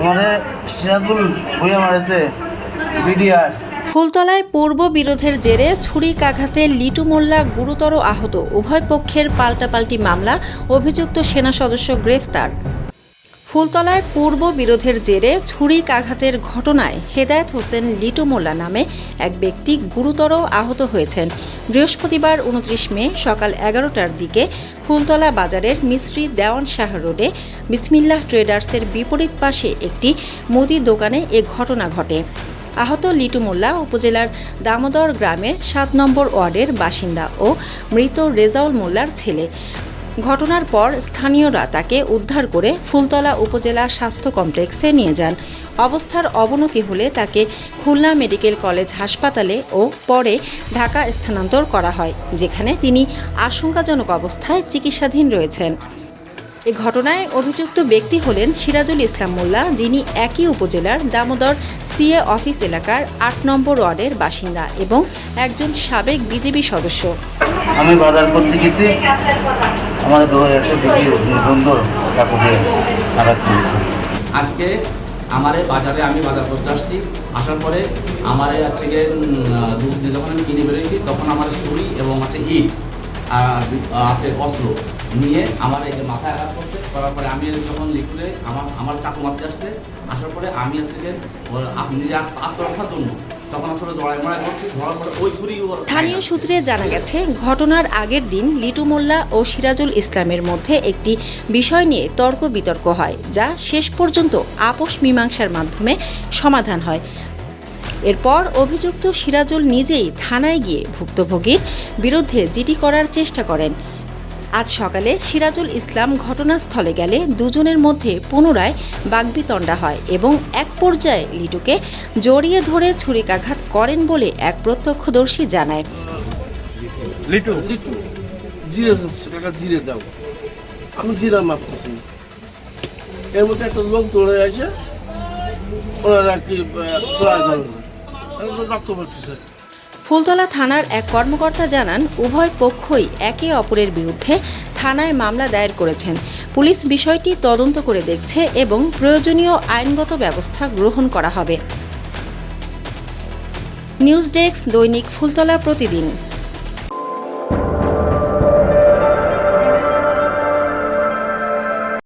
আমাদের সিরাজুল বইয়া মারেছে বিডিআর। ফুলতলায় পূর্ব বিরোধের জেরে ছুরিকাঘাতে লিটু মোল্লা গুরুতর আহত। উভয় পক্ষের পাল্টাপাল্টি মামলা, অভিযুক্ত সেনা সদস্য গ্রেফতার। ফুলতলায় পূর্ব বিরোধের জেরে ছুরিকাঘাতের ঘটনায় হেদায়েত হোসেন লিটু মোল্লা নামে এক ব্যক্তি গুরুতর আহত হয়েছেন। বৃহস্পতিবার উনত্রিশ মে সকাল এগারোটার দিকে ফুলতলা বাজারের মিস্ত্রি দেওয়ান শাহ রোডে বিসমিল্লাহ ট্রেডার্সের বিপরীত পাশে একটি মুদি দোকানে এ ঘটনা ঘটে। আহত লিটু মোল্লা উপজেলার দামোদর গ্রামের সাত নম্বর ওয়ার্ডের বাসিন্দা ও মৃত রেজাউল মোল্লার ছেলে। ঘটনার পর স্থানীয়রা তাকে উদ্ধার করে ফুলতলা উপজেলা স্বাস্থ্য কমপ্লেক্সে নিয়ে যান। অবস্থার অবনতি হলে তাকে খুলনা মেডিকেল কলেজ হাসপাতালে ও পরে ঢাকা স্থানান্তর করা হয়, যেখানে তিনি আশঙ্কাজনক অবস্থায় চিকিৎসাধীন রয়েছেন। এ ঘটনায় অভিযুক্ত ব্যক্তি হলেন সিরাজুল ইসলাম মোল্লা যিনি একই উপজেলার দামোদর সিএ অফিস এলাকার আট নম্বর ওয়ার্ডের বাসিন্দা এবং একজন সাবেক বিজেপি সদস্য। আমি বাজার করতে গেছি। আমার দু বন্ধু আজকে আমারে বাজারে আমি বাজার করতে আসছি। আসার পরে আমারে হচ্ছে গিয়ে দুধ যখন আমি কিনে বেরোয়েছি তখন আমার ছুরি এবং আছে ইট আর আছে অস্ত্র। নিয়ে আমার এই যে মাথায় আঘাত করছে করার পরে আমি যখন লিকুলে আমার আমার চাকু মারতে আসছে আসার পরে আমি ওর নিজে আত্মরক্ষার জন্য স্থানীয় সূত্রে জানা গেছে ঘটনার আগের দিন লিটু মোল্লা ও সিরাজুল ইসলামের মধ্যে একটি বিষয় নিয়ে তর্ক বিতর্ক হয় যা শেষ পর্যন্ত আপোষ মীমাংসার মাধ্যমে সমাধান হয়। এরপর অভিযুক্ত সিরাজুল নিজেই থানায় গিয়ে ভুক্তভোগীর বিরুদ্ধে জিডি করার চেষ্টা করেন। আজ সকালে সিরাজুল ইসলাম ঘটনাস্থলে গেলে দুজনের মধ্যে পুনরায় বাগবিতণ্ডা হয় এবং এক পর্যায়ে লিটুকে জড়িয়ে ধরে ছুরিকাঘাত করেন বলে এক প্রত্যক্ষদর্শী জানায়। লিটু ফুলতলা থানার এক কর্মকর্তা জানান, উভয় পক্ষই একে অপরের বিরুদ্ধে থানায় মামলা দায়ের করেছেন। পুলিশ বিষয়টি তদন্ত করে দেখছে এবং প্রয়োজনীয় আইনগত ব্যবস্থা গ্রহণ করা হবে। নিউজ ডেস্ক দৈনিক ফুলতলা প্রতিদিন।